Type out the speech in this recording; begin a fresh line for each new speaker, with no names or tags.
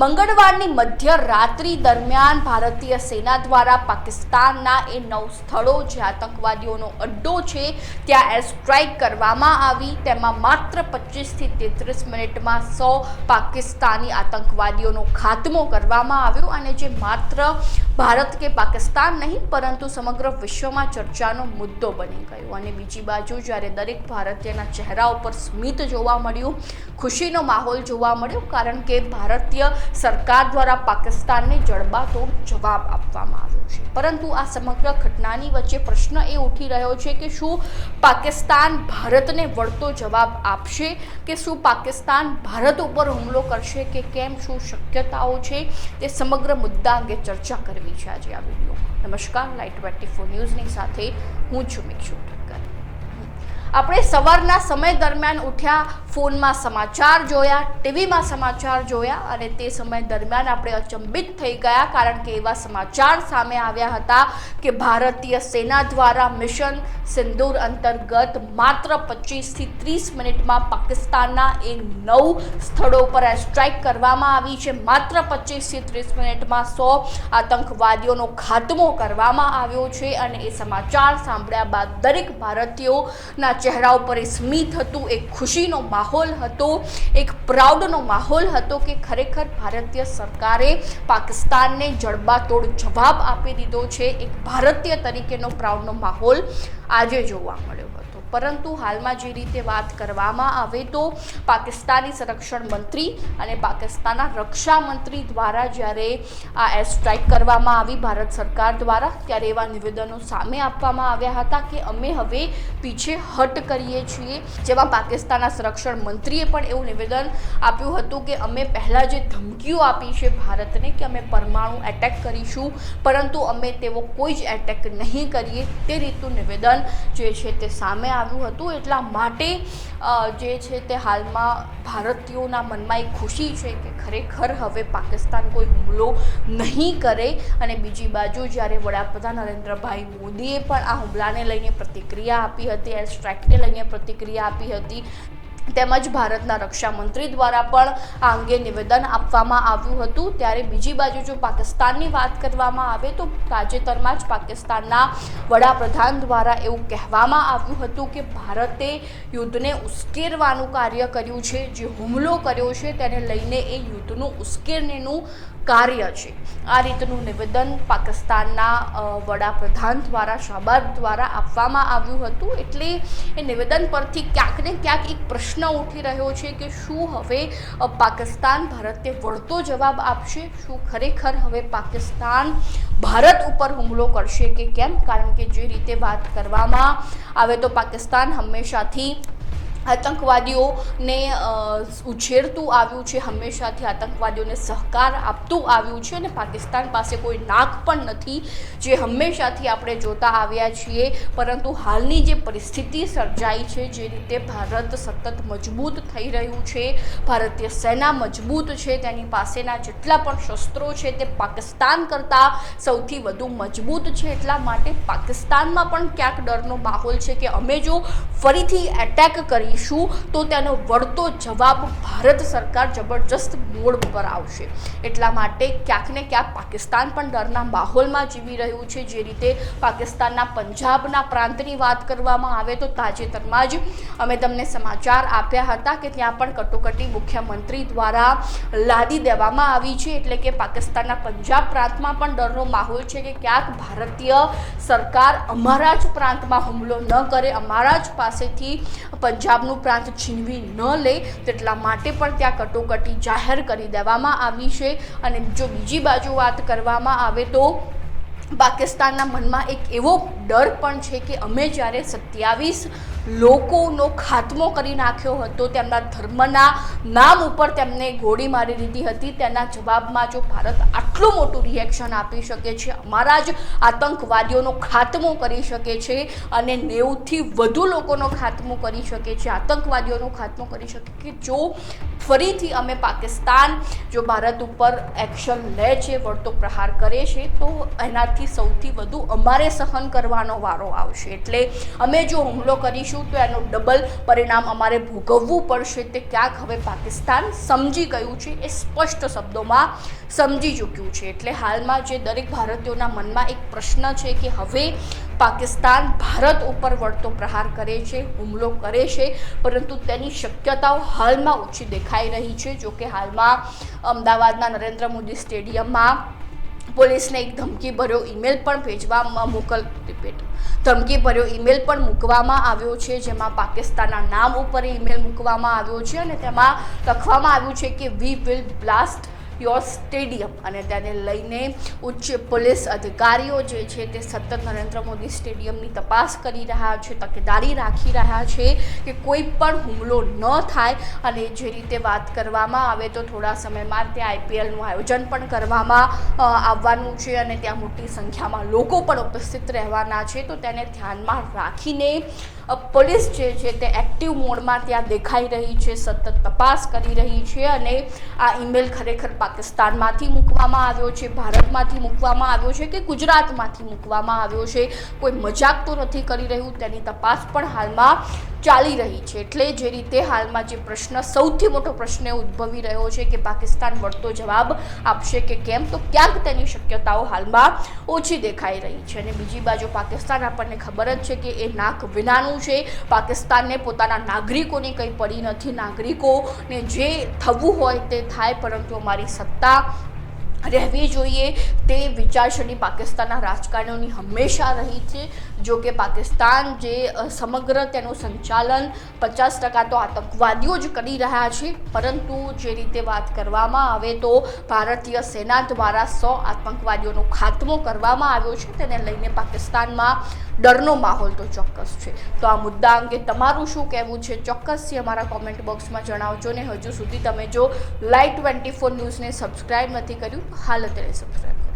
મંગળવારની મધ્યરાત્રિ દરમિયાન ભારતીય સેના દ્વારા પાકિસ્તાનના એ નવ સ્થળો જે આતંકવાદીઓનો અડ્ડો છે, ત્યાં એર સ્ટ્રાઇક કરવામાં આવી. તેમાં માત્ર પચીસથી તેત્રીસ મિનિટમાં સો પાકિસ્તાની આતંકવાદીઓનો ખાત્મો કરવામાં આવ્યો અને જે માત્ર ભારત કે પાકિસ્તાન નહીં, પરંતુ સમગ્ર વિશ્વમાં ચર્ચાનો મુદ્દો બની ગયો. અને બીજી બાજુ જ્યારે દરેક ભારતીયના ચહેરા ઉપર સ્મિત જોવા મળ્યું, ખુશીનો માહોલ જોવા મળ્યો, કારણ કે ભારતીય સરકાર દ્વારા પાકિસ્તાનને જડબાતોડ જવાબ આપવામાં આવ્યો છે. પરંતુ આ સમગ્ર ઘટનાની વચ્ચે પ્રશ્ન એ ઉઠી રહ્યો છે કે શું પાકિસ્તાન ભારતને વળતો જવાબ આપશે, કે શું પાકિસ્તાન ભારત ઉપર હુમલો કરશે, કે કેમ, શું શક્યતાઓ છે, તે સમગ્ર મુદ્દા અંગે ચર્ચા કરવી છે આજે આ વિડીયોમાં નમસ્કાર લાઈટ ટ્વેન્ટી ફોર ન્યૂઝની સાથે હું છું મિક્ષુ. ઠક્કર આપણે સવારના સમય દરમિયાન ઉઠ્યા, ફોનમાં સમાચાર જોયા, ટીવીમાં સમાચાર જોયા અને તે સમય દરમિયાન આપણે અચંબિત થઈ ગયા કારણ કે એવા સમાચાર સામે આવ્યા હતા કે ભારતીય સેના દ્વારા મિશન સિંદૂર અંતર્ગત માત્ર પચીસથી ત્રીસ મિનિટમાં પાકિસ્તાનના એ નવ સ્થળો પર સ્ટ્રાઇક કરવામાં આવી છે. માત્ર પચીસથી ત્રીસ મિનિટમાં સો આતંકવાદીઓનો ખાત્મો કરવામાં આવ્યો છે અને એ સમાચાર સાંભળ્યા બાદ દરેક ભારતીયોના ચહેરા ઉપર એ સ્મિત હતું એક ખુશીનો માહોલ હતો, એક પ્રાઉડનો માહોલ હતો કે ખરેખર ભારતીય સરકારે પાકિસ્તાનને જડબાતોડ જવાબ આપી દીધો છે. એક ભારતીય તરીકેનો પ્રાઉડનો માહોલ આજે જોવા મળ્યો હતો. પરંતુ હાલમાં જે રીતે વાત કરવામાં આવે તો પાકિસ્તાની સંરક્ષણ મંત્રી અને પાકિસ્તાનના રક્ષા મંત્રી દ્વારા જ્યારે આ એર સ્ટ્રાઇક કરવામાં આવી ભારત સરકાર દ્વારા, ત્યારે એવા નિવેદનો સામે આપવામાં આવ્યા હતા કે અમે હવે પીછે હટ કરીએ છીએ. જેમાં પાકિસ્તાનના સંરક્ષણ મંત્રીએ પણ એવું નિવેદન આપ્યું હતું કે અમે પહેલાં જે ધમકીઓ આપી છે ભારતને કે અમે પરમાણુ એટેક કરીશું, પરંતુ અમે તેવો કોઈ જ એટેક નહીં કરીએ, તે રીતનું નિવેદન જે છે તે સામે આવ્યું હતું. એટલા માટે જે છે તે હાલમાં ભારતીયોના મનમાં એક ખુશી છે કે ખરેખર હવે પાકિસ્તાન કોઈ હુમલો નહીં કરે. અને બીજી બાજુ જ્યારે વડાપ્રધાન નરેન્દ્રભાઈ મોદીએ પણ આ હુમલાને લઈને પ્રતિક્રિયા આપી હતી, એર સ્ટ્રાઇકને લઈને પ્રતિક્રિયા આપી હતી. તેમજ ભારતના રક્ષા મંત્રી દ્વારા પણ આ અંગે નિવેદન આપવામાં આવ્યું હતું. ત્યારે બીજી બાજુ જો પાકિસ્તાનની વાત કરવામાં આવે તો તાજેતરમાં જ પાકિસ્તાનના વડાપ્રધાન દ્વારા એવું કહેવામાં આવ્યું હતું કે ભારતે યુદ્ધને ઉશ્કેરવાનું કાર્ય કર્યું છે. જે હુમલો કર્યો છે તેને લઈને એ યુદ્ધનું ઉશ્કેરણીનું કાર્ય છે. આ રીતનું નિવેદન પાકિસ્તાનના વડાપ્રધાન દ્વારા શાબાદ દ્વારા આપવામાં આવ્યું હતું. એટલે એ નિવેદન પરથી ક્યાંક ને ક્યાંક એક પ્રશ્ન ઉઠી રહ્યો છે કે શું હવે પાકિસ્તાન ભારતે વળતો જવાબ આપશે? શું ખરેખર હવે પાકિસ્તાન ભારત ઉપર હુમલો કરશે કે કેમ? કારણ કે જે રીતે વાત કરવામાં આવે તો પાકિસ્તાન હંમેશાથી આતંકવાદીઓને ઉછેરતું આવ્યું છે, હંમેશાથી આતંકવાદીઓને સહકાર આપતું આવ્યું છે અને પાકિસ્તાન પાસે કોઈ નાક પણ નથી જે હંમેશાથી આપણે જોતા આવ્યા છીએ. પરંતુ હાલની જે પરિસ્થિતિ સર્જાઈ છે, જે રીતે ભારત સતત મજબૂત થઈ રહ્યું છે, ભારતીય સેના મજબૂત છે, તેની પાસેના જેટલા પણ શસ્ત્રો છે, તે પાકિસ્તાન કરતાં સૌથી વધુ મજબૂત છે. એટલા માટે પાકિસ્તાનમાં પણ ક્યાંક ડરનો માહોલ છે કે અમે જો ફરીથી એટેક કરીશું, તો તેનો વળતો જવાબ ભારત સરકાર જબરજસ્ત મોડ પર આવશે. એટલા માટે ક્યાંક ને ક્યાંક પાકિસ્તાન પણ ડરના માહોલમાં જીવી રહ્યું છે. જે રીતે પાકિસ્તાનના પંજાબના પ્રાંતની વાત કરવામાં આવે તો તાજેતરમાં જ અમે તમને સમાચાર આપ્યા હતા કે ત્યાં પણ કટોકટી મુખ્યમંત્રી દ્વારા લાદી દેવામાં આવી છે. એટલે કે પાકિસ્તાનના પંજાબ પ્રાંતમાં પણ ડરનો માહોલ છે કે ક્યાંક ભારતીય સરકાર અમારા જ પ્રાંતમાં હુમલો ન કરે, અમારા જ પાસેથી પંજાબનું પ્રાંત છીનવી ન લે તેટલા માટે પણ ત્યાં કટોકટી જાહેર કરી દેવામાં આવી છે. અને જો બીજી બાજુ વાત કરવામાં આવે તો પાકિસ્તાનના મનમાં એક એવો ડર પણ છે કે અમે જ્યારે સત્યાવીસ લોકોનો ખાત્મો કરી નાખ્યો હતો, તેમના ધર્મના નામ ઉપર તેમને ગોળી મારી દીધી હતી, તેના જવાબમાં જો ભારત આટલું મોટું રિએક્શન આપી શકે છે, અમારા જ આતંકવાદીઓનો ખાત્મો કરી શકે છે અને નેવુંથી વધુ લોકોનો ખાત્મો કરી શકે છે, આતંકવાદીઓનો ખાત્મો કરી શકે કે જો ફરીથી અમે પાકિસ્તાન, જો ભારત ઉપર એક્શન લે છે, વળતો પ્રહાર કરે છે, તો એનાથી સૌથી વધુ અમારે સહન કરવાનો વારો આવશે. એટલે અમે જો હુમલો કરીશું, તો એનું ડબલ પરિણામ અમારે ભોગવવું પડશે. તે ક્યાંક હવે પાકિસ્તાન સમજી ગયું છે, એ સ્પષ્ટ શબ્દોમાં સમજી ચૂક્યું છે. એટલે હાલમાં જે દરેક ભારતીયોના મનમાં એક પ્રશ્ન છે કે હવે પાકિસ્તાન ભારત ઉપર વળતો પ્રહાર કરે છે, હુમલો કરે છે, પરંતુ તેની શક્યતાઓ હાલમાં ઓછી દેખાઈ રહી છે. જોકે હાલમાં અમદાવાદના નરેન્દ્ર મોદી સ્ટેડિયમમાં પોલીસને એક ધમકી ભર્યો ઈમેલ પણ ભેજવામાં મોકલ રિપીટ ધમકી ભર્યો ઈમેલ પણ મૂકવામાં આવ્યો છે, જેમાં પાકિસ્તાનના નામ ઉપર ઈમેલ મૂકવામાં આવ્યો છે અને તેમાં લખવામાં આવ્યું છે કે we will blast your stadium અને તેને લઈને ઉચ્ચ પોલીસ અધિકારીઓ જે છે તે સતત નરેન્દ્ર મોદી સ્ટેડિયમની તપાસ કરી રહ્યા છે, તકેદારી રાખી રહ્યા છે કે કોઈ પણ હુમલો ન થાય. અને જે રીતે વાત કરવામાં આવે તો થોડા સમયમાં ત્યાં આઈપીએલનું આયોજન પણ કરવામાં આવવાનું છે અને ત્યાં મોટી સંખ્યામાં લોકો પણ ઉપસ્થિત રહેવાના છે. તો તેને ધ્યાનમાં રાખીને પોલીસ જે છે તે એક્ટિવ મોડમાં ત્યાં દેખાઈ રહી છે, સતત તપાસ કરી રહી છે અને આ ઈમેલ ખરેખર પાકિસ્તાનમાંથી મૂકવામાં આવ્યો છે, ભારતમાંથી મૂકવામાં આવ્યો છે કે ગુજરાતમાંથી મૂકવામાં આવ્યો છે? કોઈ મજાક તો નથી કરી રહ્યું? તેની તપાસ પણ હાલમાં ચાલી રહી છે. એટલે જે રીતે હાલમાં જે પ્રશ્ન, સૌથી મોટો પ્રશ્ન ઉદ્ભવી રહ્યો છે કે પાકિસ્તાન વળતો જવાબ આપશે કે કેમ? તો ક્યાંક તેની શક્યતાઓ હાલમાં ઓછી દેખાઈ રહી છે. અને બીજી બાજુ પાકિસ્તાન આપણને ખબર જ છે કે એ નાક વિનાનું છે. પાકિસ્તાનને પોતાના નાગરિકોની કંઈ પડી નથી. નાગરિકોને જે થવું હોય તે થાય, પરંતુ અમારી સત્તા રહેવી જોઈએ તે વિચારસરણી પાકિસ્તાનના રાજકારણીઓની હંમેશા રહી છે. જો કે પાકિસ્તાન જે સમગ્ર તેનું સંચાલન પચાસ ટકા તો આતંકવાદીઓ જ કરી રહ્યા છે. પરંતુ જે રીતે વાત કરવામાં આવે તો ભારતીય સેના દ્વારા સો આતંકવાદીઓનો ખાત્મો કરવામાં આવ્યો છે. તેને લઈને પાકિસ્તાનમાં ડરનો માહોલ તો ચોક્કસ છે. તો આ મુદ્દા અંગે તમારું શું કહેવું છે? ચોક્કસથી અમારા કોમેન્ટ બોક્સમાં જણાવજો ને હજુ સુધી તમે જો લાઈવ ટ્વેન્ટી ફોર ન્યૂઝને સબસ્ક્રાઈબ નથી કર્યું હાલ અત્યારે સબસ્ક્રાઈબ